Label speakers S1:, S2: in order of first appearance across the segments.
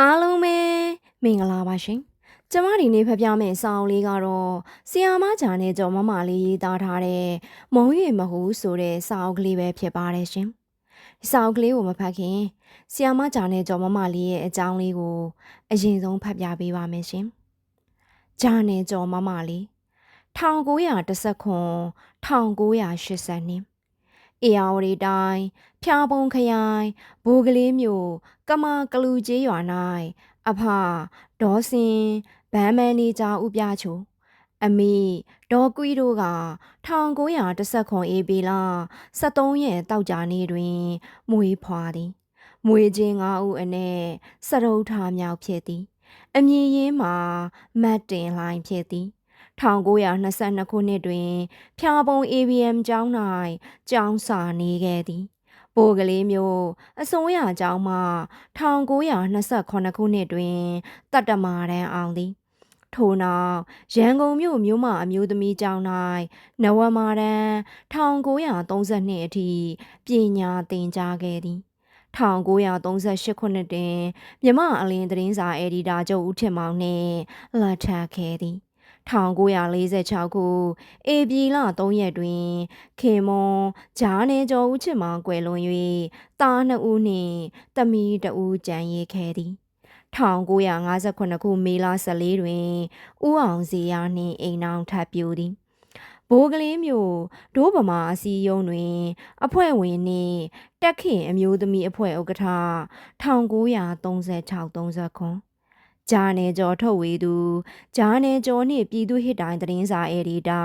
S1: အားလုံးပဲမင်္ဂလာပါရှင်။ကျမဒီနေ့ဖတ်ပြမယ့်စာအုပ်လေးကတော့ဆီယာမဂျာနဲ့ကျော်မမလေးရေးသားထားတဲ့မုံရွေမဟူဆိုတဲ့စာအုပ်ကလေးပဲဖြစ်ပါတယ်ရှင်။ဒီစာအုပ်ကလေးကိုမဖတ်ခင်ဆီယာမဂျာနဲ့ကျော်မမလေးရဲ့အကြောင်းလေးကိုအရင်ဆုံးဖတ်ပြပေးပါမယ်ရှင်။ဂျာနဲ့ကျော်မမလေး1919 1980 နှစ်အေယာဝတီတိုင်းဖျားပုံခရိုင်ဘိုးကလေးမြို့ကမာကလူကျေးရွာ၌အဖဒေါ်စင်ဗန်းမန်နေဂျာဥပြချိုအမိဒေါ်ကွီတို့က1919အေပီလာ73ရက်တောက်ကြနေ့တွင်မွေးဖွာသည်မွေချင်း9ဦးအနက်စရုပ်ထားမြောက်ဖြစ်သည် အမည်ရင်းမှာမတ်တင်လှိုင်းဖြစ်သည် 1922ခုနှစ်တွင် ဖျားပုံ ABM ကျောင်း၌ကျောင်းစာနေခဲ့သည်ပိုကလေးမျိုးအစိုးရကျောင်းမှ1928ခုနှစ်တွင်တတ္တမာတန်းအောင်သည်ထို့နောက်ရန်ကုန်မြို့မြို့မအမျိုးသမီးကျောင်း၌နဝမာတန်း1932အထိပညာသင်ကြားခဲ့သည်1938ခုနှစ်တွင်မြမအလင်းသတင်းစာအယ်ဒီတာချုပ်ဦးထင်မောင်နှင့်လက်ထပ်ခဲ့သည် 1946ခုဧပြီလ3ရက်တွင်ခေမွန်ဂျာနေကျော်ဦးချစ်မောင်ကွယ်လွန်၍တားနှစ်ဦးနှင့်တမီတဦးကြံရည်ခဲ့သည်1958ခုမေလ14တွင်ဦးအောင်စီယာနှင့်အိမ်အောင်ထပ်ပြိုသည်ဘိုးကလေးမျိုးဒိုးဗမာအစည်းအရုံးတွင် အဖွဲ့ဝင်နှင့်တက်ခင်အမျိုးသမီးအဖွဲ့ဥက္ကဋ္ဌ1936-39 ဂျာနယ်ကျော်ထုတ်ဝေသူဂျာနယ်ကျော်နှင့်ပြည်သူဟစ်တိုင်းသတင်းစာအယ်ဒီတာ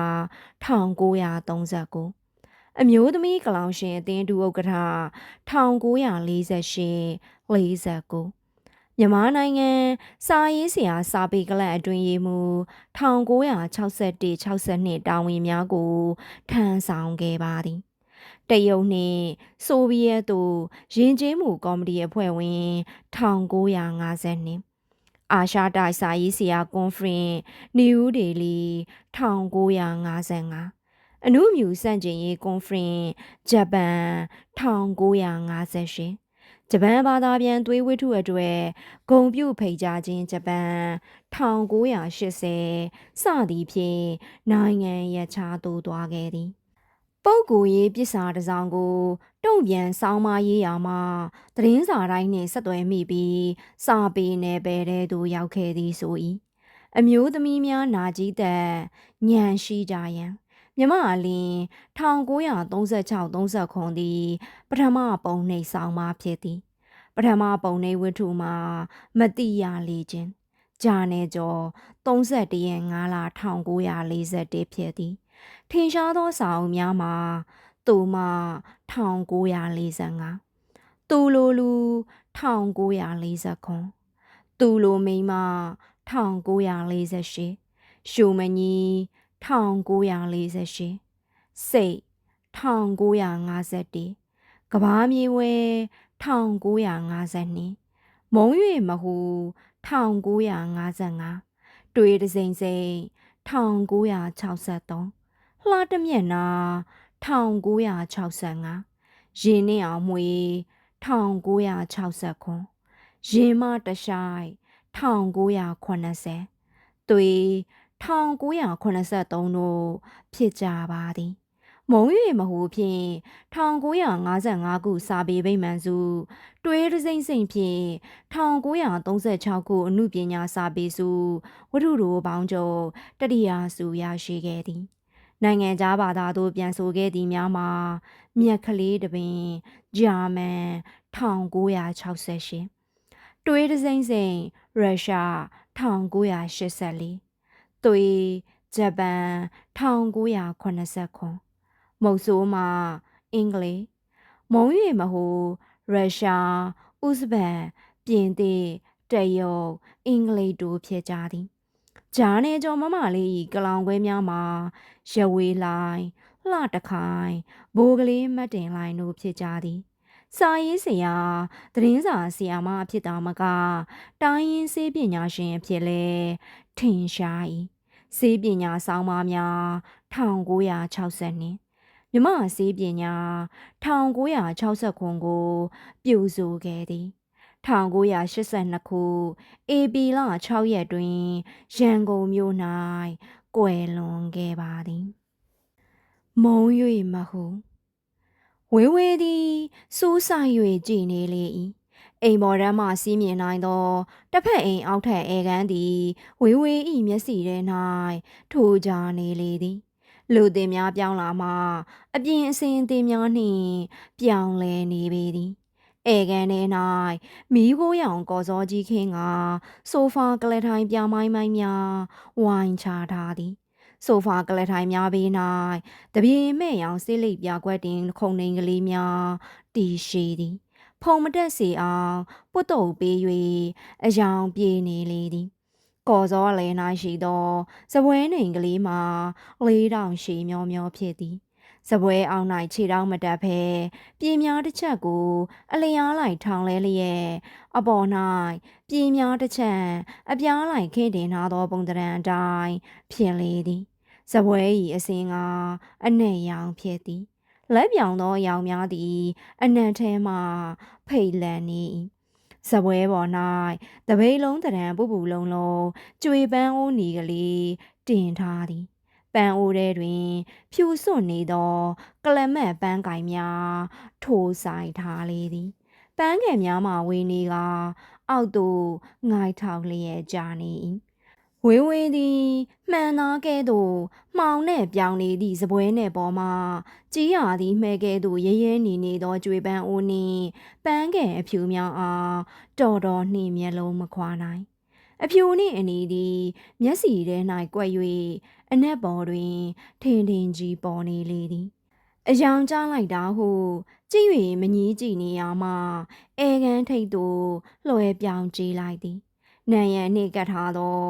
S1: 1939အမျိုးသမီးကလောင်ရှင်အသင်းဒုဥက္ကဋ္ဌ1948 49မြန်မာနိုင်ငံစာရေးဆရာစာပေကလပ်အတွင်းရေးမှူး1961 62တာဝန်များကိုထမ်းဆောင်ခဲ့ပါသည်တရုတ်နှင့်ဆိုဗီယက်တို့ယဉ်ကျေးမှုကော်မတီအဖွဲ့ဝင်1950 အာရှတိုက်စာရေးဆရာကွန်ဖရင်နယူးဒေလီ1955အနုမြူစန့်ကျင်ရေးကွန်ဖရင်ဂျပန်1958ဂျပန်ဘာသာပြန်သွေးဝိထုအတွက်ဂုံပြုဖိတ်ကြားခြင်းဂျပန်1980စသည်ဖြင့်နိုင်ငံရခြားသို့သွားခဲ့သည် ပုပ်ကိုရေးပစ္စာတစ်စောင်ကိုတုံ့ပြန်ဆောင်းမရေးရာမှာသတင်းစာတိုင်းနှင့်ဆက်သွယ်မိပြီးစာပေနယ်ပယ်ထဲသို့ရောက်ခဲ့သည်ဆို၏အမျိုးသမီးများနာကြီးသက်ညံရှိကြရန်မြမအလင်း1936-39ခုသည်ပထမပုံနှိပ်ဆောင်မှာဖြစ်သည်ပထမပုံနှိပ်ဝတ္ထုမှာမတိရလေခြင်းဂျာနယ်ကျော်31ရက်5လ1941ဖြစ်သည် ထင်ရှားသောစာအုပ်များမှာသူမ1945သူလိုလူ1949သူလိုမိန်းမ1948ရှုမကြီး1948စိတ်1951ကဘာမြေဝဲ1952မုံ၍မဟု1955တွေးတစိမ့်စိမ့်1963 လှတမျက်နာ1965ရင်နှင့်အောင်မွေ1969ရင်မတရှိုင်1980သွေ1983တို့ဖြစ်ကြပါသည်မုံ၍မဟုဖြင့်1955ခုစာပေဗိမာန်စု တွေးရစိမ့်စိမ့်ဖြင့်1936ခုအမှုပညာစာပေစုဝတ္ထုတို့ပေါင်းကျော်တတိယစုရရှိခဲ့သည် နိုင်ငံခြားဘာသာသို့ပြန်ဆိုခဲ့သည်များမှာမြက်ကလေးတပင်ဂျာမန်1968တွေးရစိမ့်စိမ့်ရုရှား1984သွေးဂျပန်1989မုတ်ဆိုးမှာအင်္ဂလိပ်မုံ၍မဟုရုရှားဥဇဘတ်ပြင်သစ်တရုတ်အင်္ဂလိပ်တို့ဖြစ်ကြသည် ဂျာနေကျော်မမလေးဤကလောင်ခွဲများမှာရဝေလိုင်းလှတခိုင်ဘိုးကလေးမတ်တင်လိုင်းတို့ဖြစ်ကြသည်စာရေးဆရာသတင်းစာဆရာမဖြစ်တာမကတိုင်းရင်းစေးပညာရှင်အဖြစ်လဲထင်ရှား၏စေးပညာဆောင်းပါးများ1960နှစ်မြမစေးပညာ1960ခုကို ပြုစုခဲ့သည် 1982ခုဧပြီလ6ရက်တွင်ရန်ကုန်မြို့၌ကွယ်လွန်ခဲ့ပါသည်မုံ၍မဟုဝေဝေသည်စူးဆိုင်၍ကြည်နေလေ၏အိမ်ပေါ်ရမ်းမှစီးမြင်နိုင်သောတစ်ဖက်အိမ်အောက်ထက်အေကန်းသည်ဝေဝေ၏မျက်စိထဲ၌ထိုးကြနေလေသည်လူသည်များပြောင်းလာမှအပြင်အစင်သည်များနှင့်ပြောင်းလဲနေပေသည် ဧကန်ထဲ၌မီးခိုးရောင်ကော်စောကြီးခင်းကဆိုဖာကလထိုင်ပြမိုင်းမိုင်းများဝိုင်းချထားသည်ဆိုဖာကလထိုင်များဘေး၌တပြေမဲ့ရောင်ဆေးလိပ်ပြကွက်တင်ခုံနှိမ်ကလေးများတီရှိသည် ဖုံမတက်စီအောင်ပုတ်တုပ်ပေး၍အယောင်ပြေနေလေသည်ကော်စောလဲ၌ရှိသောစပွဲနှိမ်ကလေးမှာလေးတောင်ရှိမျောမျောဖြစ်သည် စပွဲအောင်၌ခြေထောက်မတက်ဖဲပြေးများတစ်ချက်ကိုအလျားလိုက်ထောင်လဲလျက်အပေါ်၌ပြေးများတစ်ချက်အပြားလိုက်ခင်းတင်ထားသောပုံတရံအတိုင်းဖြစ်လေသည်စပွဲ၏အစင်းကအနက်ရောင်ဖြစ်သည်လက်ပြောင်သောအယောင်များသည် အနံ့ထဲမှဖိတ်လန်နေ၏စပွဲပေါ်၌တပိတ်လုံးတရံပူပူလုံးလုံးကြွေပန်းအိုးနီကလေးတင်ထားသည်ပ န်းအိုးထဲတွင် ဖြူစွန့်နေသော ကလမတ်ပန်းကင်များထိုးဆိုင်ထားလေသည်ပန်းငယ်များမှဝေနေက အောက်သို့ငိုက်ထောက်လျက်ကြာနေ၏ဝေဝေသည်မှန်သားကဲ့သို့မှောင်နဲ့ပြောင်းနေသည့်စပွဲနယ်ပေါ်မှကြီးရသည်မှဲကဲ့သို့ရဲရဲနေနေသောကြွေပန်းအိုးနှင့်ပန်းငယ်အဖြူများအားတော်တော်နှင့်မျက်လုံးမခွာနိုင် အဖြူနှင့်အနီသည် မျက်စီထဲ၌ကွက်၍အနက်ပေါ်တွင် ထင်ထင်ကြီးပေါ်နေလေသည်အယောင်ကြားလိုက်တာဟုကြည့်၍မငီးကြည့်နေရမှအဲကန်ထိတ်သို့လွှဲပြောင်းကြည့်လိုက်သည်နံရံနှင့်ကတ်ထားသော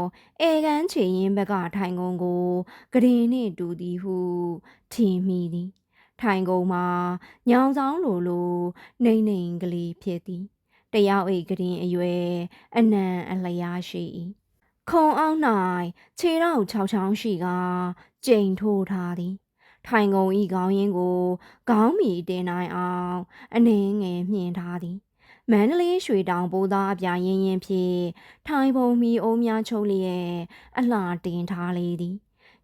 S1: အဲကန်ချေရင်ဘက်ကထိုင်ကုန်ကိုဂရင်နှင့်တူသည်ဟုထင်မိသည်ထိုင်ကုန်မှာညောင်ဆောင်လိုလိုနှိမ့်နှိမ့်ကလေးဖြစ်သည် တယောက်အိတ်ဂရင်အရွယ်အနံအလျားရှိ၏ခုံအောက်၌ခြေထောက်၆ချောင်းရှိကကြိမ်ထိုးထားသည်ထိုင်ကုန်ဤခေါင်းရင်းကိုခေါင်းမီတင်နိုင်အောင်အနှင်းငယ်မြင်ထားသည်မန္တလေးရွှေတောင်ပိုးသားအပြာရင်ရင်ဖြင့်ထိုင်ပုံမီအုံးများချုပ်လျက်အလှတင်ထားလေသည်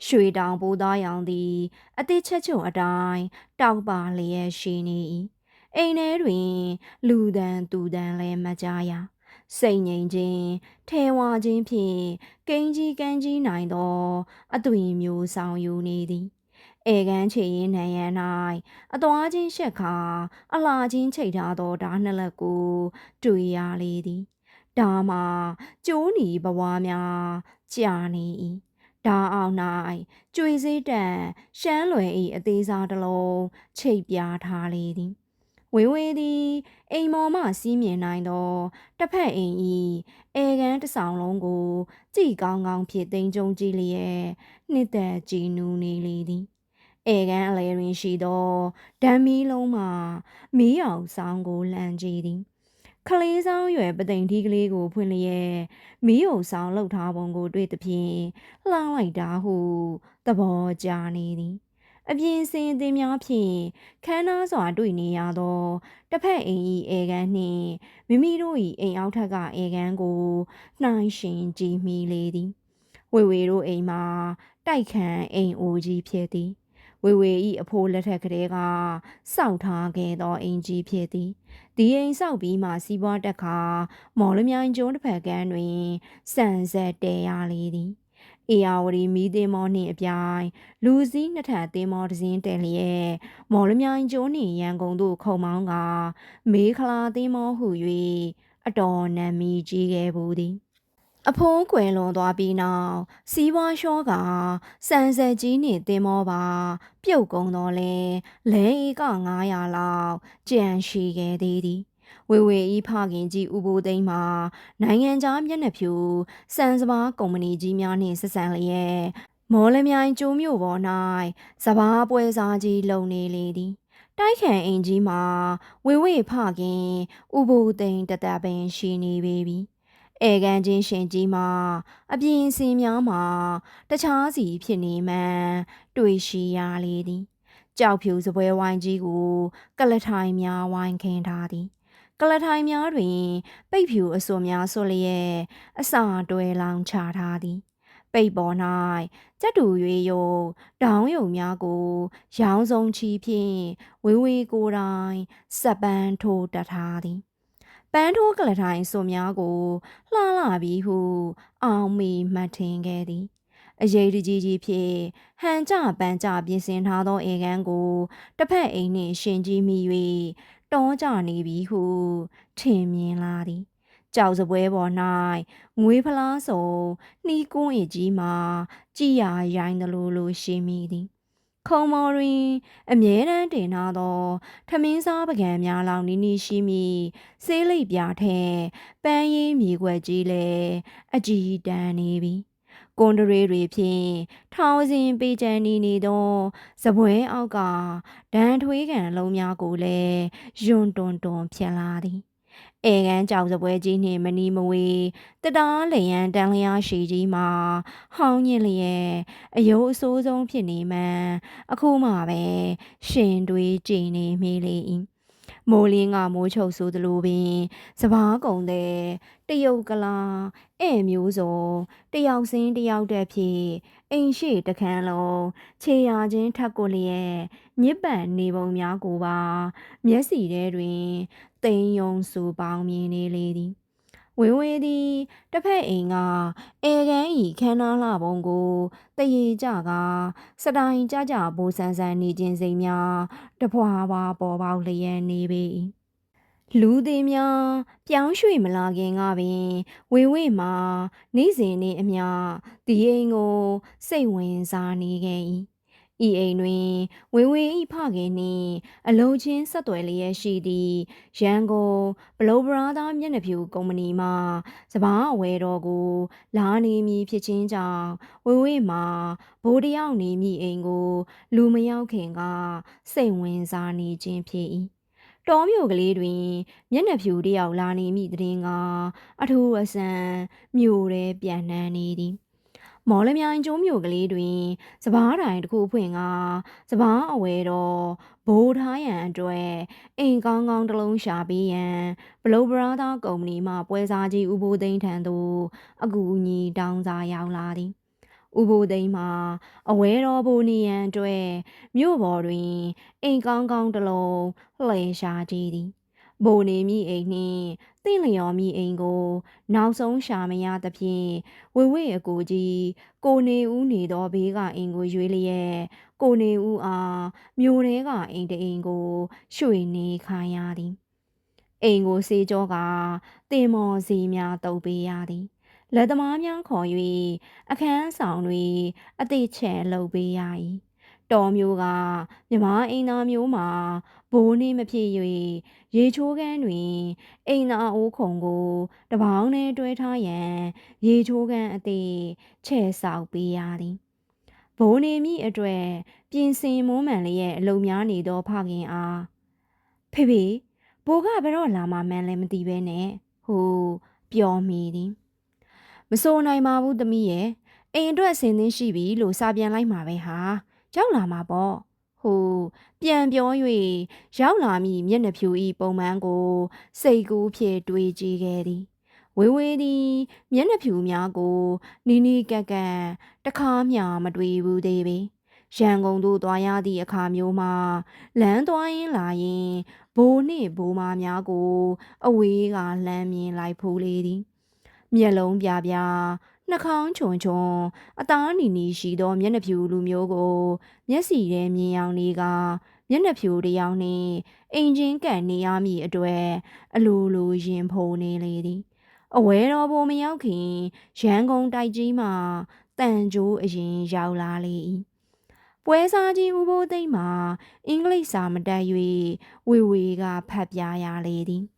S1: ရွှေတောင်ပိုးသားရောင်သည် အသေးချက်ချုံအတိုင်းတောက်ပါလျက်ရှိနေ၏ အိမ်ထဲတွင် လူတန်သူတန်လည်းမကြားရစိတ်ငြိမ်ခြင်းထဲဝါခြင်းဖြင့်ကိန်းကြီးကန်းကြီးနိုင်သောအသွင်မျိုးဆောင်ယူနေသည်ဧကန်ချေရင်နံရံ၌အသွားချင်းရှက်ခါအလာချင်းချိတ်ထားသောဓာနှစ်လက်ကိုတွေ့ရလေသည်ဒါမှကျိုးနီဘဝများကြာနေ၏ဒါအောင်၌ကြွေစည်းတန်ရှမ်းလွယ်၏အသေးစားတစ်လုံးချိတ်ပြားထားလေသည် ဝေဝေသည်အိမ်မော်မှစီးမြင်နိုင်သောတစ်ဖက်အိမ်ဤအေကန်တဆောင်လုံးကိုကြည်ကောင်းကောင်းဖြင့်တင်ကြုံကြည့်လျက်နှစ်သက်ကြည်နူးနေလေသည်ဧကန်အလဲတွင်ရှိသောဓာမီလုံးမှာမီးအောင်ဆောင်ကိုလှမ်းကြည့်သည်ခလေးဆောင်ရွယ်ပသိမ်ထီးကလေးကိုဖွင့်လျက်မီးအောင်ဆောင်လှုပ်ထားပုံကိုတွေ့သဖြင့်လှမ်းလိုက်တာဟုသဘောကျနေသည် အပြင်စင်သည်များဖြင့်ခမ်းနားစွာတွေ့နေရသောတစ်ဖက်အိမ်၏အေကန်နှင့်မိမိတို့၏အိမ်အောက်ထက်ကအေကန်ကိုနှိုင်းရှင်ကြည့်မိလေသည်ဝေဝေတို့အိမ်မှာတိုက်ခန့်အိမ်အိုကြီးဖြစ်သည်ဝေဝေဤအဖိုးလက်ထက်ကလေးကစောက်ထားခဲ့သောအင်ကြီးဖြစ်သည်ဒီအိမ်ဆောက်ပြီးမှစီးပွားတက်ခါမော်လမြိုင်ကျွန်းတစ်ဖက်ကန်းတွင်စံဆက်တဲရလေသည် အေယာဝတီမီးသေးမောနှင့်အပြိုင်လူစည်းနှစ်ထပ်သေးမောတစ်စင်းတဲလျက်မော်လမြိုင်ကျွန်းနှင့်ရန်ကုန်သို့ခုံမောင်းကမေခလာသေးမောဟု၍အတော်နံမီကြီးခဲ့ဘူးသည်အဖိုးကွယ်လွန်သွားပြီးနောက်စီးပွားလျှောကစံဆက်ကြီးနှင့်တင်မောပါပြုတ်ကုန်တော့လဲလဲဧက900လောက်ကြံရှိခဲ့သေးသည် ဝေဝေဤဖခင်ကြီးဥပိုးသိန်းမှာနိုင်ငံခြားမျက်နှာဖြူစံစပါးကုမ္ပဏီကြီးများနှင့်ဆက်ဆံလျက်မော်လမြိုင်ကျိုးမြို့ပေါ်၌စပားပွဲစားကြီးလုံနေလေသည်တိုက်ခန်အင်ကြီးမှာဝေဝေဖခင်ဥပိုးသိန်းတတပင်ရှိနေပေပြီဧကန်ချင်းရှင်ကြီးမှာအပြင်စင်များမှာတခြားစီဖြစ်နေမှန်တွေ့ရှိရလေသည်ကြောက်ဖြူစပွဲဝိုင်းကြီးကိုကလထိုင်များဝိုင်းခင်းထားသည် ကလထိုင်များတွင် ပိတ်ဖြူအစွန်များဆွလျက်အစာတွဲလောင်ချထားသည်ပိတ်ပေါ်၌ကြက်တူရွေယုံတောင်းယုံများကို ရောင်းစုံချီဖြင့်ဝေဝေကိုယ်တိုင်စက်ပန်းထိုးတတ်ထားသည်ပန်းထိုးကလထိုင်စွန်များကိုလှလာပြီးဟု အောင်မီမှတ်ထင်ခဲ့သည်အရေးတကြီးကြီးဖြင့်ဟန်ကြပန်းကြပြင်ဆင်ထားသောအေကန်းကိုတစ်ဖက်အိမ်နှင့်ရှင်ကြီးမိ၍ တောကြနေပြီဟုထင်မြင်လာသည်ကြောက်စပွဲပေါ်၌ငွေဖလားစုံနှီးကွန်းအကြီးမှာကြည်ရရိုင်းသလိုလိုရှိမိသည်ခုံမော်တွင်အမြဲတမ်းတင်ထားသောထမင်းစားပကံများလောင်နီးနီးရှိမိဆေးလိပ်ပြားထဲပန်းရင်းမြေခွက်ကြီးလည်းအကြည်တန်းနေပြီ ကွန်ဒရေတွေဖြင့်ထောင်စဉ်ပေးချန်နေနေသောစပွဲအောက်ကဒန်ထွေးကန်လုံးများကိုလည်းယွန်တွန်တွန်ဖြစ်လာသည်အဲကန်းကြောင်စပွဲကြီးနှင့်မနီမဝေတတားလျံတန်လျာရှိကြီးမှာဟောင်းညစ်လျက်အယိုးအဆိုးဆုံးဖြစ်နေမှန်အခုမှပဲရှင်တွေးကြည်နေမိလေ၏ မိုးလင်းကမိုးချုပ်ဆိုသလိုပင်စပားကုံတဲ့တရုတ်ကလာအဲ့မျိုးစုံတယောက်စင်းတယောက်တက်ဖြစ်အိမ်ရှိတခန်းလုံးခြေရာချင်းထက်ကိုလျက်ညစ်ပတ်နေပုံများကိုပါ မျက်စီထဲတွင်တိမ်ယုံစူပေါင်းမြင်နေလေသည် ဝင်းဝေးသည်တစ်ဖက်အိမ်ကအေကန်းဤခန်းနာလှပုံကိုတရေကြကစတိုင်ကြကြဘိုးဆန်းဆန်းနေခြင်းစိမ်များတဖွာဖွာပေါ်ပေါက်လျက်နေပေ၏လူသေးများပြောင်းရွှေ့မလာခင်ကပင် ဝေဝေမှာနေ့စဉ်နေ့အမျှဒီအိမ်ကို စိတ်ဝင်စားနေခဲ့၏ ဤအိမ်တွင်ဝေဝေဤဖခင်နှင့်အလုံးချင်းဆက်သွယ်လျက်ရှိသည့်ရန်ကုန်ဘလိုဘရာသာမျက်နှာဖြူကုမ္ပဏီမှစပားအဝဲတော်ကိုလာနေမည်ဖြစ်ခြင်းကြောင့်ဝေဝေမှာဘိုးတယောက်နေမည်အိမ်ကို လူမရောက်ခင်ကစိတ်ဝင်စားနေခြင်းဖြစ်၏တော်မြို့ကလေးတွင် မျက်နှာဖြူတယောက်လာနေမိတဲ့ကအထူးအဆန်မြို့ရဲပြန်နှမ်းနေသည် မော်လမြိုင်ကျုံးမြို့ကလေးတွင်စပားတိုင်တစ်ခုဖွင့်ကစပားအဝဲတော့ဘိုးထားရန်အတွက်အိမ်ကောင်းကောင်းတစ်လုံးရှာပေးရန်ဘလိုဘရာသာကုမ္ပဏီမှပွဲစားကြီးဦးဘိုးသိန်းထံသို့အကူအညီတောင်းစားရောက်လာသည်ဦးဘိုးသိန်းမှာအဝဲတော်ဘိုးနေရန်အတွက်မြို့ပေါ်တွင်အိမ်ကောင်းကောင်းတစ်လုံးလှည့်ရှာကြည့်သည် ဘိုနေမိအိမ်နှင့်တင့်လျော်မိအိမ်ကို နောက်ဆုံးရှာမရသဖြင့်ဝေဝေအကိုကြီးကိုနေဦးနေသောဘေးကအိမ်ကိုရွေးလျက်ကိုနေဦးအားမြို့ထဲကအိမ်တအိမ်ကိုရွှေ့နေခိုင်းရသည်အိမ်ကိုစေကြောကတင်မော်စီများတုပ်ပေးရသည်လက်သမားများခေါ်၍အခန်းဆောင်တွေအသေးချဲလှုပ်ပေးရ၏ တော်မျိုးကမြမအိမ်သားမျိုးမှာဘိုးနှင်းမဖြစ်၍ရေချိုးကန်းတွင်အိမ်သာအိုးခုံကိုတပေါင်းနဲ့တွဲထားရန်ရေချိုးကန်းအသေးချဲ့ဆောက်ပေးရသည်ဘိုးနေမိအတွက်ပြင်ဆင်မွမ်းမံလျက်အလုံများနေသောဖခင်အားဖေဖေဘိုးကဘယ်တော့လာမှမှန်းလည်းမသိပဲနဲ့ဟိုပြောမိသည်မစိုးနိုင်ပါဘူးသမီးရဲ့အိမ်အတွက်ဆင်သင်းရှိပြီလို့စာပြန်လိုက်မှာပဲဟာ ရောက်လာမှာပေါ့ဟိုပြန်ပြော၍ရောက်လာမည်မျက်နှာဖြူဤပုံမှန်ကို စိတ်ကူးဖြင့်တွေးကြည့်ခဲ့သည်ဝေဝေသည်မျက်နှာဖြူများကိုနီးနီးကက်ကက်တခါမျှမတွေ့ဘူးသေးပေရန်ကုန်သို့သွားရသည့်အခါမျိုးမှာလမ်းသွားရင်းလာရင်ဘိုးနှင့်ဘိုးမများကို အဝေးကလှမ်းမြင်လိုက်ဖူးလေသည်မျက်လုံးပြပြ နှာခေါင်းချုံချုံအသားနီနီရှိသောမျက်နှာဖြူလူမျိုးကို မျက်စီထဲမြင်အောင်နေကမျက်နှာဖြူတစ်ယောက်နှင့်အင်ဂျင်ကန်နေရမည်အတွေ့အလိုလိုရင်ဖုန်နေလေသည်အဝဲတော်ဘိုမရောက်ခင်ရန်ကုန်တိုက်ကြီးမှတန်ကြိုးအရင်ရောက်လာလေ၏ပွဲစားကြီးဦးဘိုးသိမ့်မှာအင်္ဂလိပ်စာမတတ်၍ဝေဝေကဖတ်ပြရလေသည်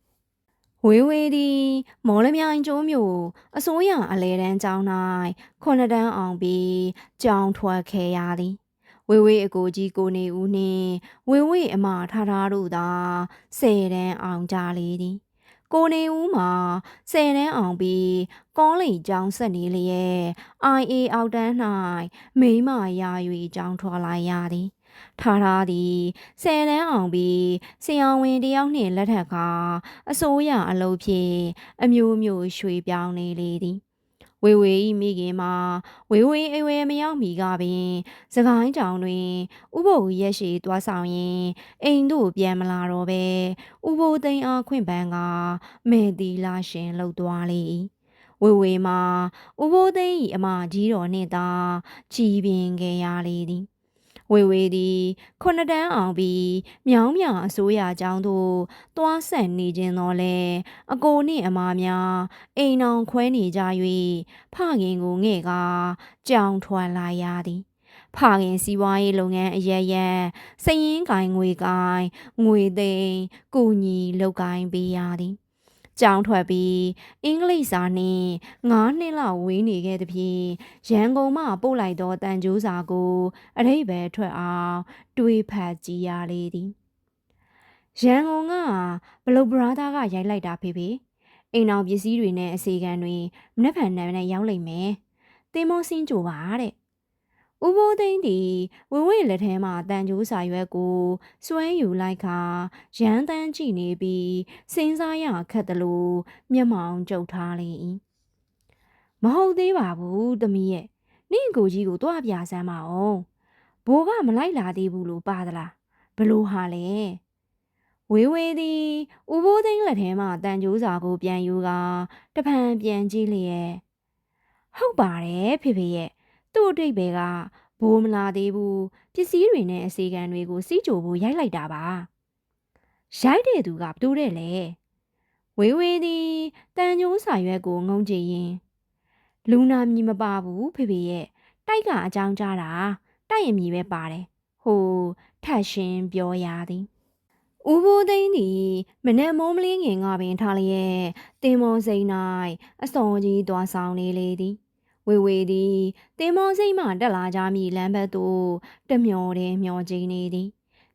S1: ဝေဝေသည်မော်လမြိုင်ကျိုးမြို့အစိုးရအလဲတန်းကျောင်း၌ခုနှစ်တန်းအောင်ပြီးကျောင်းထွက်ခဲ့ရသည်ဝေဝေအကိုကြီးကိုနေဦးနှင့်ဝေဝေအမထားထားတို့သာဆယ်တန်းအောင်ကြလေသည်ကိုနေဦးမှာဆယ်တန်းအောင်ပြီးကောလိပ်ကျောင်းဆက်နေလျက် IA အောက်တန်း၌မိမရာ၍ကျောင်းထွက်လာရသည် ထားထားသည်ဆယ်တန်းအောင်ပြီးဆရာဝန်တယောက်နှင့်လက်ထက်ကအစိုးရအလုပ်ဖြင့်အမျိုးမျိုးရွှေ့ပြောင်းနေလေသည်ဝေဝေဤမိခင်မှာဝေဝေအဝဲမရောက်မီကပင်စကိုင်းတောင်တွင် ဥပုပ်ရက်ရှိသွားဆောင်ရင်အိမ်သို့ပြန်မလာတော့ပဲဥပုပ်သိန်းအားခွင့်ပန်းကမေတီလာရှင်လှုပ်သွားလေ၏ဝေဝေမှာဥပုပ်သိန်း၏အမကြီးတော်နှင့်သာကြည်ပင်ခဲ့ရလေသည် ဝေဝေသည်ခုနှစ်တန်းအောင်ပြီးမြောင်းမြအစိုးရကျောင်းသို့သွားဆက်နေခြင်းတော့လဲအကိုနှင့်အမများအိမ်အောင်ခွဲနေကြ၍ဖခင်ကိုငဲ့ကကြောင်ထွက်လာရသည်ဖခင်စီးပွားရေးလုပ်ငန်းအရရက်စရင်ကိုင်ငွေကိုင်ငွေသိန်းကုညီလုပ်ကိုင်ပေးရသည် ကြောင်းထွက်ပြီးအင်္ဂလိပ်စာနှင့်9နှစ်လောက်ဝေးနေခဲ့သဖြင့်ရန်ကုန်မှပို့လိုက်သောတန်ကြိုးစာကိုအရိပ်ပဲထွက်အောင်တွေးဖတ်ကြည့်ရလေသည်ရန်ကုန်ကဘလုတ်ဘရာသာကရိုက်လိုက်တာဖေဖေအိမ်အောင်ပစ္စည်းတွေနဲ့အစီကံတွေမနှက်ဖန်နံနဲ့ရောက်လိမ့်မယ်တင်မောစင်းကြိုပါတဲ့ ဦးဘိုးသိန်းဒီဝဝေလက်ထဲမှာတန်ကြိုးစာရွက်ကိုစွဲယူလိုက်ခါရမ်းတန်းကြည့်နေပြီးစဉ်းစားရခက်တယ်လို့မျက်မှောင်ကျုပ်ထားလေ၏မဟုတ်သေးပါဘူးသမီးရဲ့နင့်ကိုကြီးကိုတွားပြစမ်းပါအောင်ဘိုးကမလိုက်လာသေးဘူးလို့ပါသလားဘလို့ဟာလဲဝေဝေသည်ဦးဘိုးသိန်းလက်ထဲမှတန်ကြိုးစာကိုပြန်ယူကာတဖန်ပြန်ကြည့်လျက်ဟုတ်ပါတယ်ဖေဖေရဲ့ သူ့အတိတ်ပဲကဘိုးမလာသေးဘူးပစ္စည်းတွေနဲ့အစီကံတွေကိုစီးကြိုဖို့ရိုက်လိုက်တာပါရိုက်တဲ့သူကဘသူတဲ့လဲဝေဝေသည်တန်ကြိုးစာရွက်ကိုငုံကြည့်ရင်လူနာမြည်မပါဘူးဖေဖေရဲ့တိုက်ကအကြောင်းကြားတာတိုက်ရမည်ပဲပါတယ်ဟိုထတ်ရှင်ပြောရသည်ဦးဘိုးသိန်းသည်မနက်မိုးမလင်းငင်ကပင်ထားလျက်တင်မောစိန်၌အစောကြီးသွားဆောင်နေလေသည် ဝေဝေသည်တင်မောစိတ်မှတက်လာကြမည်လမ်းဘက်သို့တမျောတည်းမျောကြည့်နေသည်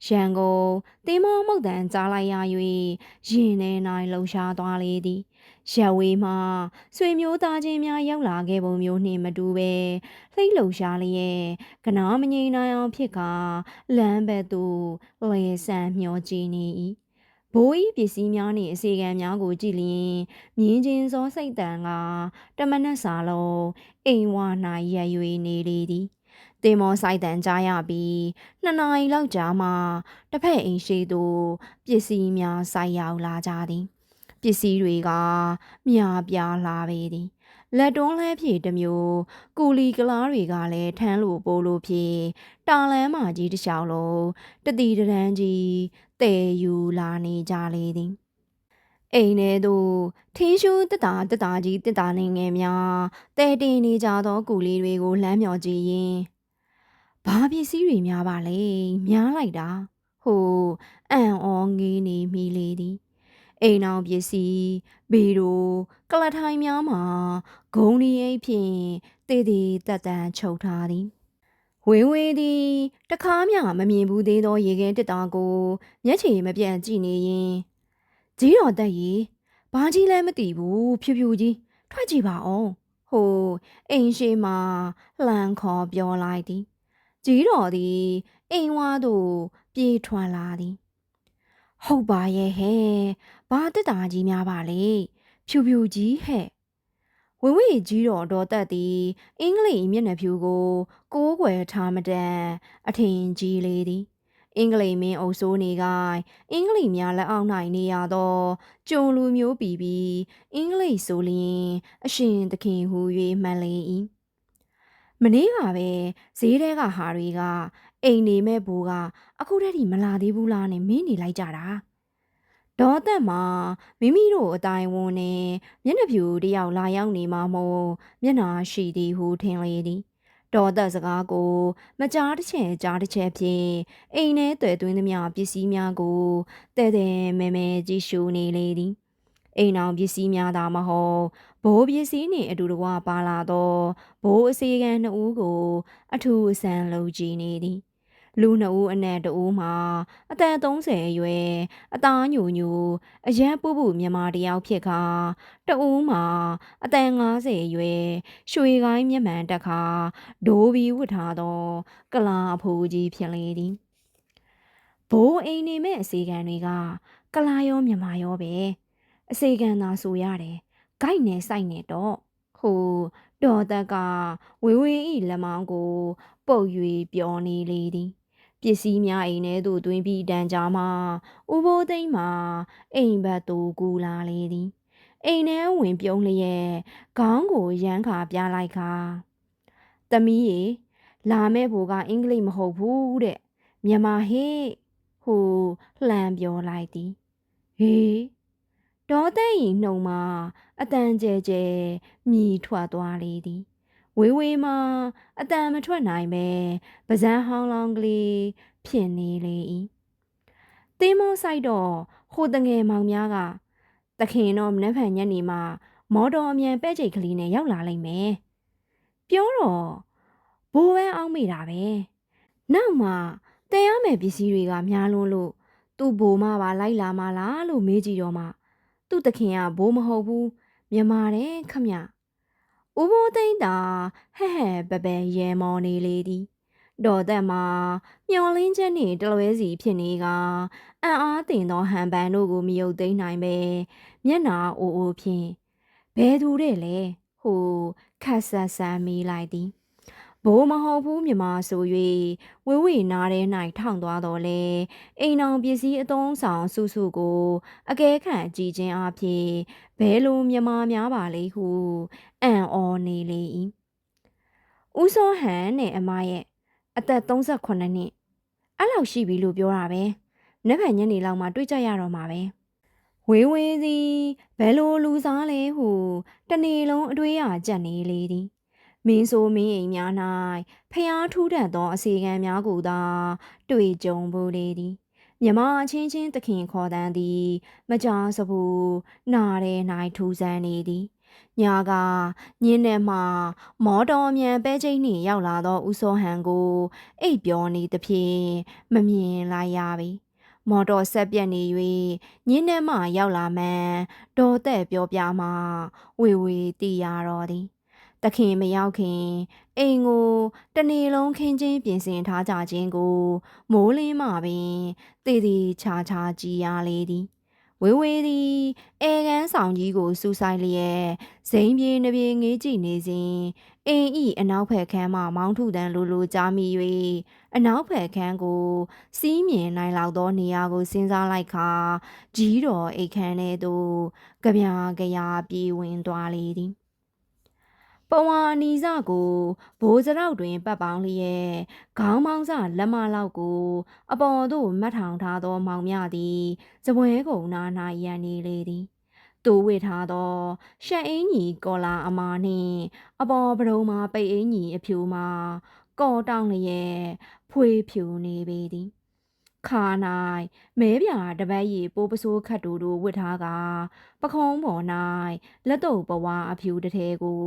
S1: ရန်ကုန်တင်မောမှုတ်တန်ကြားလိုက်ရ၍ရင်ထဲ၌လှုံရှားသွားလေသည်ရက်ဝေးမှဆွေမျိုးသားချင်းများရောက်လာခဲ့ပုံမျိုးနှင့်မတူပဲလှိတ်လှုံရှားလျက်ကနားမငြိမ်နိုင်အောင်ဖြစ်ကလမ်းဘက်သို့လေဆန်မျောကြည့်နေ၏ ဘိုးဤပစ္စည်းများနှင့်အစီကံများကိုကြည့်လျင်မြင်းချင်းစောစိတ်တန်ကတမနက်စာလုံးအိမ်ဝါ၌ရက်၍နေလေသည်တင်မောဆိုင်တန်ကြားရပြီးနှစ်နာရီလောက်ကြာမှတစ်ဖက်အိမ်ရှိသို့ပစ္စည်းများဆိုင်ရောက်လာကြသည်ပစ္စည်းတွေကမြာပြားလာပေသည်လက်တွန်းလဲဖြည့်တစ်မျိုးကူလီကလားတွေကလည်းထမ်းလို့ပိုးလို့ဖြည့်တာလန်းမကြီးတစ်လျှောက်လုံးတတိတရန်ကြီး တဲယူလာနေကြလေသည်အိမ်ထဲသို့ထင်းရှူးတက်တာတက်တာကြီးတက်တာနေငယ်များတဲတင်နေကြသောကူလီတွေကိုလှမ်းမြော်ကြည့်ရင်ဘာပစ္စည်းတွေများပါလဲများလိုက်တာဟိုအံ့ဩငေးနေမိလေသည်အိမ်အောင်ပစ္စည်းဘီရိုကလထိုင်များမှာဂုံဒီအိတ်ဖြင့်တည်တည်တက်တန်ချုပ်ထားသည် ဝင်းဝေးသည်တခါမှမမြင်ဘူးသေးသောရေခဲတစ်တာကိုမျက်ခြေမပြတ်ကြည့်နေရင်ကြီးတော်တက်ရီဘာကြီးလဲမသိဘူးဖြူဖြူကြီးထွက်ကြည့်ပါအောင်ဟိုအိမ်ရှိမှာလှန်ခေါ်ပြောလိုက်သည်ကြီးတော်သည်အိမ်ဝါသို့ပြေးထွာလာသည်ဟုတ်ပါရဲ့ဟဲ့ဘာတက်တာကြီးများပါလေဖြူဖြူကြီးဟဲ့ ဝင်းဝေကြီးတော်တော်တက်သည်အင်္ဂလိပ်မျက်နှာဖြူကို ကိုးကွယ်ထားမတန်အထင်ကြီးလေသည်အင်္ဂလိပ်မင်းအုပ်စိုးနေကအင်္ဂလိပ်များလက်အောက်၌နေရသောကျုံလူမျိုးပြည်ပြီးအင်္ဂလိပ်ဆိုလျင် အရှင်သခင်ဟူ၍မှန်လေ၏မနေ့ကပဲဈေးထဲကဟာတွေကအိမ်နေမဲ့ဘူက အခုတည်းကမလာသေးဘူးလားနဲ့မင်းနေလိုက်ကြတာ ဒေါ်သက်မှာမိမိတို့အတိုင်းဝန်နဲ့မျက်နှာဖြူတယောက်လာရောက်နေမှမို့မျက်နှာရှိသည်ဟုထင်လေသည်ဒေါ်သက်စကားကို မကြားတစ်ချက်ကြားတစ်ချက်ဖြင့်အိမ်ထဲတွေ့သွင်းသမျှပစ္စည်းများကိုတဲ့တဲ့မဲမဲကြည့်ရှုနေလေသည်အိမ်အောင်ပစ္စည်းများသာမဟုတ်ဘိုးပစ္စည်းနှင့်အတူတကွပါလာသောဘိုးအစီကံနှစ်ဦးကို အထူးအဆန်းလုပ်ကြည့်နေသည် လူနှစ်ဦးအနက်တဦးမှာအသက်30အရွယ်အသားညိုညိုအရန်ပူပူမြန်မာတယောက်ဖြစ်ခါတဦးမှာအသက်50အရွယ်ရွှေကိုင်းမျက်မှန်တက်ခါဒိုးပြီးဝတ်ထားသော ကလာအဖိုးကြီးဖြစ်လေသည်ဘိုးအိမ်နေမဲ့အစီကံတွေကကလာရောမြမရောပဲအစီကံသာဆိုရတယ်ဂိုက်နဲ့စိုက်နေတော့ဟိုဒေါ်သက်ကဝေဝေဤလက်မောင်းကို ပုတ်၍ပျော်နေလေသည် ပစ္စည်းများအိမ်ထဲသို့တွင်ပြီးတန်ကြားမှဥဘိုးသိမ့်မှအိမ်ဘက်သို့ကူလာလေသည်အိမ်ထဲဝင်ပြုံးလျက်ခေါင်းကိုရမ်းခါပြလိုက်ခါသမီးရေလာမဲ့ဘိုကအင်္ဂလိပ်မဟုတ်ဘူးတဲ့မြန်မာဟေ့ဟိုလှမ်းပြောလိုက်သည်ဟေးဒေါ်တဲ့ရင်နှုံမှာအတန်ကျဲကျဲမြည်ထွက်သွားလေသည် ဝေးဝေးမှာအတန်မထွက်နိုင်ပဲပဇန်းဟောင်းလောင်းကလေးဖြစ်နေလေ၏တင်းမောဆိုင်တော့ဟိုတငယ်မောင်များကတခင်တော့မနှက်ဖန်ညက်နေမှာမော်တော်အမြန်ပဲ့ချိတ်ကလေးနဲ့ရောက်လာလိမ့်မယ်ပြောတော့ဘိုးပဲအောင်းမိတာပဲနောက်မှတန်ရမယ်ပစ္စည်းတွေကများလွန်းလို့သူ့ဘိုးမပါလိုက်လာမလားလို့မေးကြည့်တော့မှသူ့တခင်ကဘိုးမဟုတ်ဘူးမြမာတယ်ခမ ဦးဘိုးသိန်းတာဟဲ့ဟဲ့ပပယ်ရဲမော်နေလေသည်ဒေါ်သက်မှာမျောလင်းချက်နှင့်တလွဲစီဖြစ်နေကအံ့အားတင်သောဟန်ပန်တို့ကိုမယုတ်သိမ်းနိုင်ပဲမျက်နာအိုအိုဖြင့်ဘဲသူတဲ့လေဟိုခတ်ဆတ်ဆန်းမိလိုက်သည်ဘိုးမဟုတ်ဘူးမြမဆို၍ဝေဝေနားထဲ၌ထောင်သွားတော်လဲအိမ်အောင်ပစ္စည်းအသုံးဆောင်စုစုကိုအကဲခန့်ကြည့်ခြင်းအဖြစ်ဘဲလိုမြမများပါလေဟု အံ့ဩနေလေ၏ဦးစောဟန်နဲ့အမရဲ့အသက်38နှစ်အဲ့လောက်ရှိပြီလို့ပြောတာပဲ။နေ့ဖက်ညနေလောက်မှတွေ့ကြရတော့မှာပဲ။ဝေးဝေးစီဘယ်လိုလူစားလဲဟုတနေ့လုံးအတွေးရကြက်နေလေသည်။မင်းဆိုမင်းအိမ်များ၌ဖျားထူးတတ်သောအစီကံများကိုသာတွေ့ကြုံဖို့လေသည်။မြမအချင်းချင်းသခင်ခေါ်တန်းသည် မကြာစဘူးနာရဲ၌ထူဆန်းနေသည်။ ညာကညင်းထဲမှမော်တော်မြန်ပဲချိတ်နှင့်ရောက်လာသောဦးစောဟန်ကိုအိပ်ပျော်နေသဖြင့်မမြင်လိုက်ရပြီမော်တော်ဆက်ပြက်နေ၍ညင်းထဲမှရောက်လာမှန်ဒေါ်တဲ့ပြောပြမှဝေဝေတီရတော်သည်တခင်မရောက်ခင်အိမ်ကိုတနေ့လုံးခင်းချင်းပြင်ဆင်ထားကြခြင်းကို မိုးလင်းမှပင်တည်တည်ချာချာကြည်ရလေသည် ဝေဝေသည်အဲကန်းဆောင်ကြီးကိုစူးဆိုင်လျက်ဇိမ်ပြေနှပြေငေးကြည့်နေစဉ်အင်းဤအနောက်ဖက်ခန်းမှမောင်းထုတန်းလိုလိုကြားမိ၍အနောက်ဖက်ခန်းကို စီးမြင်နိုင်လောက်သောနေရာကိုစဉ်းစားလိုက်ခါကြီးတော်အိတ်ခန်းထဲသို့ကြပြာကြရာပြေးဝင်သွားလေသည် ပဝါနီစကိုဘိုးစရောက်တွင်ပတ်ပေါင်းလျက်ခေါင်းမောင်းစလက်မလောက်ကို အပေါ်သို့မတ်ထောင်ထားသော မောင်မြသည်စပွဲကုံနာ၌ရန်နေလေသည်တူဝေထားသော ရှက်အင်းကြီးကော်လာအမာနှင့်အပေါ်ပရုံမှာပိတ်အင်းကြီးအဖြူမှာကော်တောင်းလျက်ဖွေးဖြူနေပေသည် ခါ၌မဲပြာတပတ်ရီပိုးပစိုးခတ်တူတို့ဝတ်ထားကပခုံးပေါ်၌လက်တော့ပဝါအဖြူတစ်ထဲကို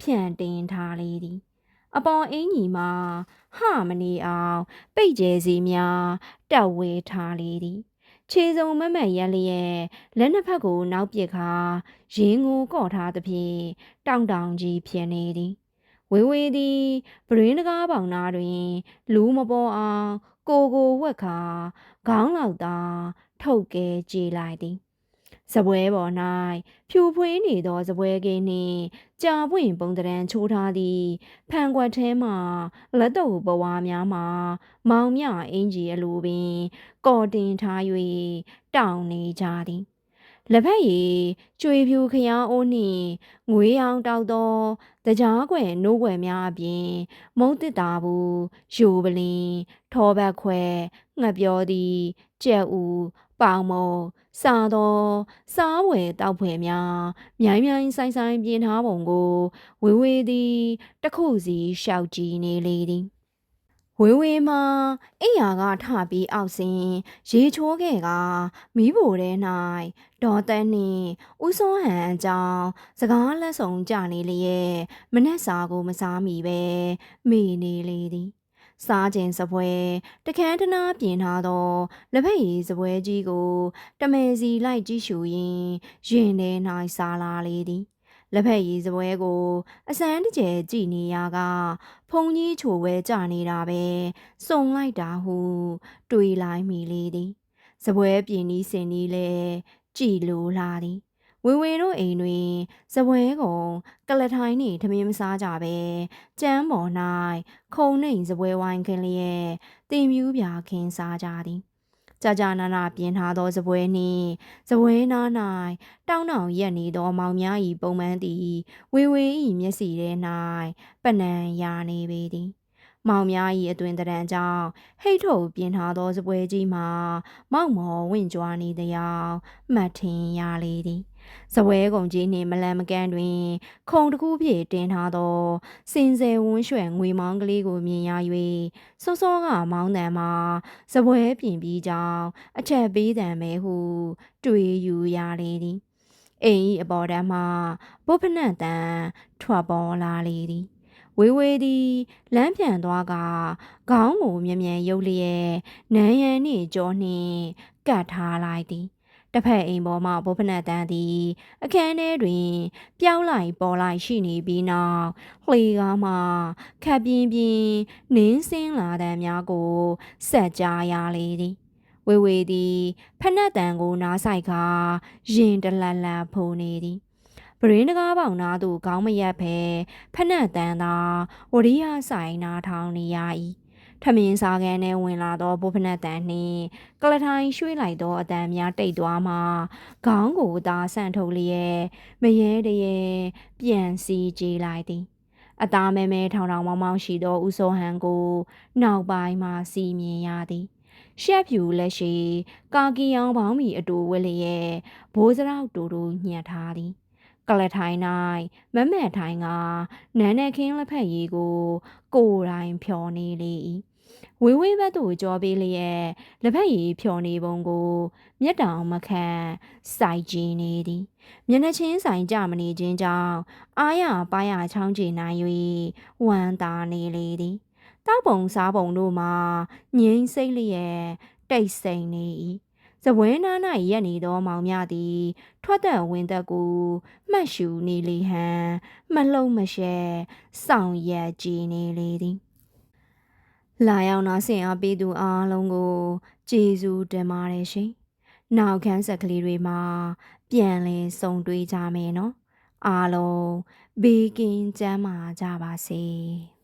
S1: ဖြန့်တင်ထားလေသည်အပေါ်အင်းကြီးမှာဟမနေအောင် ပိတ်ကျဲစီများတက်ဝဲထားလေသည်ခြေစုံမမတ်ရက်လျက်လက်နှစ်ဖက်ကိုနောက်ပစ်ခါရင်းကိုကော့ထားသဖြင့်တောင်တောင်ကြီးဖြစ်နေသည်ဝေဝေသည်ပရင်းတကားပေါင်နာတွင် လူမပေါ်အောင် ကိုကိုဝက်ခါခေါင်းလောက်သာထုတ်ကဲကြည်လိုက်သည်စပွဲပေါ်၌ဖြူဖွေးနေသောစပွဲကင်းနှင့်ကြာပွင့်ပုံတရန်ချိုးထားသည့်ဖန်ကွက်ထဲမှလက်တော့ဘဝများမှာမောင်မြအင်ကြီးအလိုပင် ကော်တင်ထား၍တောင်းနေကြသည် လက်ဖက်ရည်ကြွေဖြူခရားအိုးနှင့်ငွေရောင်တောက်သောတကြားကွယ်နိုးွယ်များအပြင်မုံတစ်တာဘူးယူပလင်ထောဘက်ခွဲငှက်ပြောသည်ကြက်ဥပေါင်မုံစားသောစားဝယ်တောက်ဖွယ်များမြိုင်မြိုင်ဆိုင်ဆိုင်ပြင်ထားပုံကိုဝေဝေသည်တခုစီရှောက်ကြည့်နေလေသည် ဝေဝေမှာအိယာကထပြီးအောက်စင်ရေချိုးခဲ့ကမီးဖိုထဲ၌ဒေါ်တန်းနှင့်ဦးစောဟန်အကြောင်းစကားလက်ဆောင်ကြနေလျက်မနှက်စာကိုမစားမိပဲမိနေလေသည်စားခြင်းစပွဲတခန်းတနာပြင်ထားသောလက်ဖက်ရည်စပွဲကြီးကို တမဲစီလိုက်ကြည့်ရှုရင်းရင်ထဲ၌စားလာလေသည် လက်ဖက်ရည်စပွဲကိုအစမ်းတကျဲကြည်နေရကဖုန်ကြီးချိုဝဲကြနေတာပဲစုံလိုက်တာဟု တွေးလိုက်မိလေသည်စပွဲပြင်းဤစင်ဤလဲကြည်လိုလာသည်ဝေဝေတို့အိမ်တွင်စပွဲကုန်ကလထိုင်းနှင့်ထမင်းမစားကြပဲကျမ်းပေါ်၌ခုံနှိမ်စပွဲဝိုင်းခင်းလျက်တင်မြူးပြခင်းစားကြသည် ကြာကြာနာနာပြင်ထားသောစပွဲနှင့်စပွဲနား၌တောင်းတောင်ရက်နေသောမောင်များ၏ပုံမှန်သည်ဝေဝေ၏မျက်စီထဲ၌ပနံရာနေပေသည်မောင်များ၏အတွင်တရံကြောင့်ဟိတ်ထုတ်ပြင်းထားသောစပွဲကြီးမှာမောက်မော်ဝင့်ကြွားနေသည်အောင်မှတ်ထင်ရလေသည် စပွဲကုံကြီးနှင့်မလန်မကန်းတွင် ခုံတစ်ခုဖြင့်တင်ထားသောစင်စယ်ဝန်းရွှဲငွေမောင်းကလေးကိုမြင်ရ၍စောစောကမောင်းတံမှာစပွဲပြင်ပြီးကြောင်းအချက်ပေးတံမဲဟု တွေးယူရလေသည်အိမ်၏အပေါ်တန်းမှဘုဖနတ်တန်ထွက်ပေါ်လာလေသည် ဝေဝေသည်လမ်းပြန်သွားကခေါင်းကိုမြ мян ရုပ်လျက်နန်းရံနှင့်ကြောနှင့်ကတ်ထားလိုက်သည် တစ်ဖက်အိမ်ပေါ်မှဘုဖနတ်တန်းသည် အခန်းထဲတွင်ပျောက်လိုက်ပေါ်လိုက်ရှိနေပြီးနောက်လှေကားမှခပ်ပြင်းပြင်းနင်းစင်းလာတဲ့များကိုဆက်ကြားရလေသည်ဝေဝေသည်ဖနက်တန်ကိုနားဆိုင်ကရင်တလန်လန်ဖုန်နေသည်ပရင်းတကားပေါင်နာသို့ခေါင်းမရက်ဖဲဖနက်တန်သာဝရိယဆိုင်နာထောင်နေရ၏ ထမင်းစားကန်ထဲဝင်လာသောဘုဖနက်တန်နှင့်ကလထိုင်ရွှေ့လိုက်သောအတန်များတိတ်သွားမှခေါင်းကိုသာဆန့်ထုတ်လျက်မရဲတရေပြန်စီကြည်လိုက်သည်အသားမဲမဲထောင်ထောင်မောင်းမောင်းရှိသောဦးစောဟန်ကို နောက်ပိုင်းမှစီမြင်ရသည်ရှက်ဖြူလက်ရှိကာကီယောင်ပေါင်းမီအတူဝဲလျက်ဘိုးစရောက်တူတူညှက်ထားသည်ကလထိုင်၌မမက်ထိုင်ကနန်းနဲ့ခင်းလက်ဖက်ရည်ကို ကိုယ်တိုင်ဖြော်နေလေ၏ ဝေးဝေးဘက်သို့ကြောပေးလျက်လက်ဖက်ရည်ဖြော်နေပုံကိုမျက်တောင်မခံစိုက်ကြည့်နေသည်မျက်နှာချင်းဆိုင်ကြမနေခြင်းကြောင့်အာရပါရချောင်းချေနိုင်၍ဝမ်းသာနေလေသည်တောက်ပုံစားပုံတို့မှာငိမ့်စိတ်လျက်တိတ်ဆိမ်နေ၏စပွဲနား၌ရက်နေသောမောင်မြသည် ထွက်သက်ဝင်သက်ကိုမှတ်ရှူနေလေဟန်မလုံးမရှဲစောင့်ရက်ကြည်နေလေသည် လာရောက်နာဆင်အားပေးသူအားလုံးကိုကျေးဇူးတင်ပါတယ်ရှင်။နောက်ခန်းဆက်ကလေးတွေမှာ ပြန်လည်ဆုံတွေ့ကြမယ်နော်။အားလုံးဘေးကင်းကျန်းမာကြပါစေ။